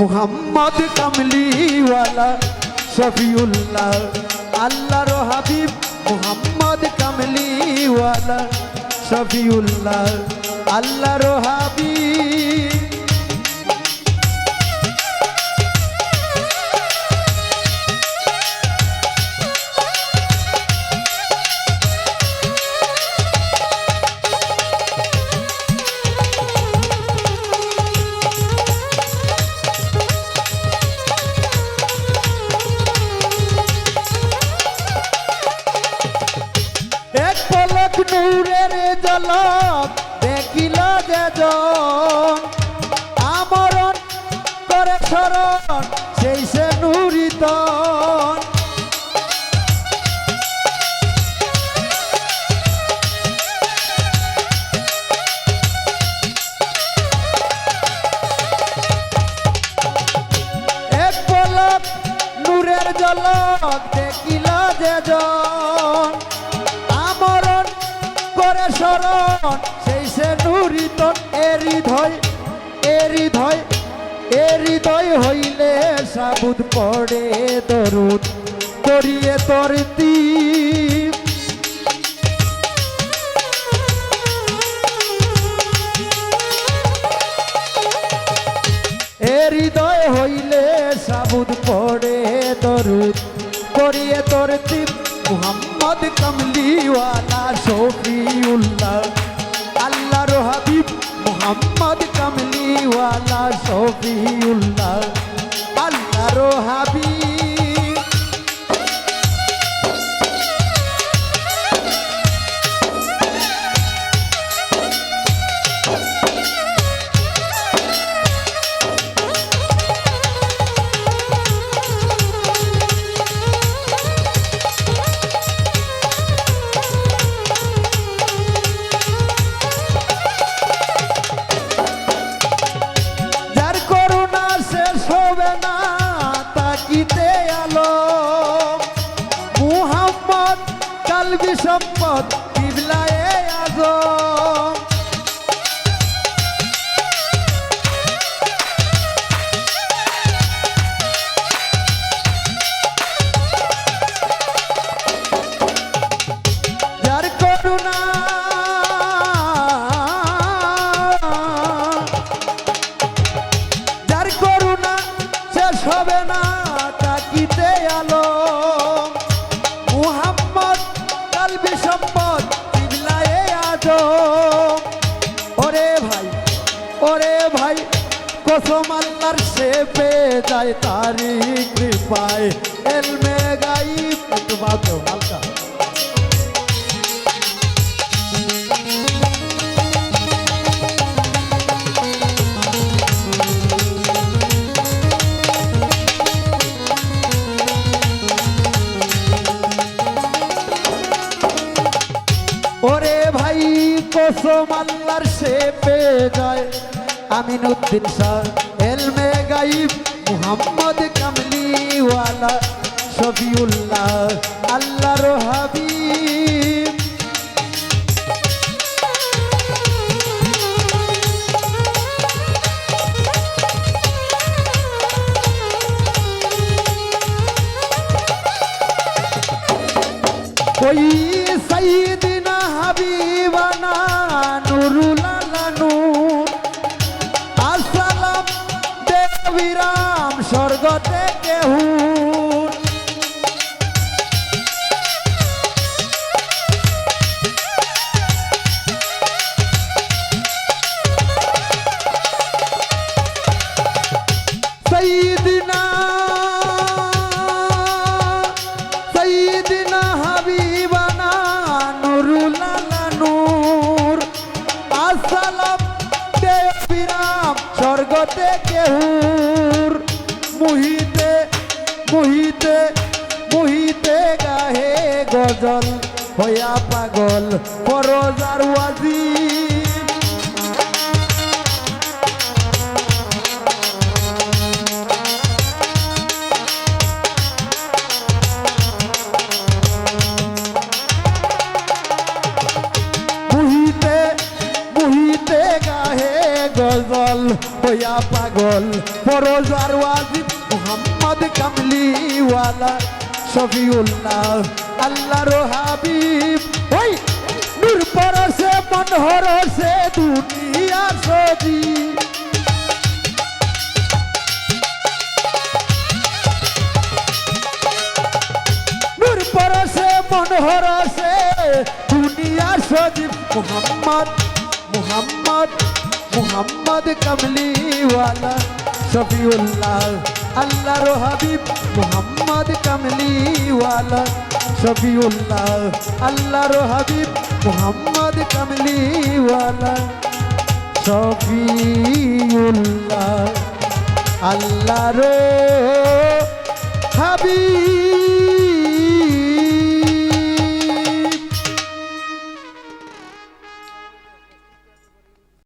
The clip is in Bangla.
মুহাম্মদ কামলিওয়ালা শফিউল্লাহ আল্লাহর হাবিব মুহাম্মদ কামলিওয়ালা শফিউল্লাহ আল্লাহর হাবিব। সেই সে নুরিতন এক পলক নূরের যে জন। আমরণ করে স্মরণ, সেই সে নুরিত এ হৃদয় এ হৃদয় এ হৃদয় হইলে সাবুদ পড়ে দরুদ, করিয়ে তোর তীর এ হৃদয় হইলে সাবুদ পড়ে দরুদ, করিয়ে তোর তিপ মুহাম্মদ কমলিওয়ালা, শফিউল্লাহ, আল্লাহর হাবিব মুহাম্মদ কমলিওয়ালা সফিউল্লাহ আল্লাহর হাবিব সম্পদ কিবলায়ে আজম যার করুণা যার করুণা শেষ হবে না তাকিতে আলো। ভাই, কসম আল্লাহর সে পেয়ে যায় তারি কৃপায়। এলমে গাইব একটু বাজো হালকা ওরে ভাই, কসম আল্লাহর সে পেয়ে যায় আমিনুদ্দিন শাহ এলমে গাইব মুহাম্মদ কামলিওয়ালা শফিউল্লাহ আল্লাহর হাবিব। ওই দেবিরাম স্বর্গতে কেহুর। হুর মুহিতে মুহিতে মুহিতে গাহে গজল হইয়া পাগল পরজার ওয়াজিব গজল হইয়া পাগল। পরজার ওয়াজিব মোহাম্মদ কামলিওয়ালা, শফিউল্লাহ, আল্লাহর হাবিব। ওই নূর পরসে মন হরসে দুনিয়া সজি নূর পরসে মন হরসে দুনিয়া সজীব। মুহাম্মদ মুহাম্মদ। মুহাম্মদ কমলিওয়ালা, শফিউল্লাহ, আল্লাহর হাবিব মুহাম্মদ কমলিওয়ালা, শফিউল্লাহ, আল্লাহর হাবিব মুহাম্মদ কমলিওয়ালা, শফিউল্লাহ, আল্লাহর হাবিব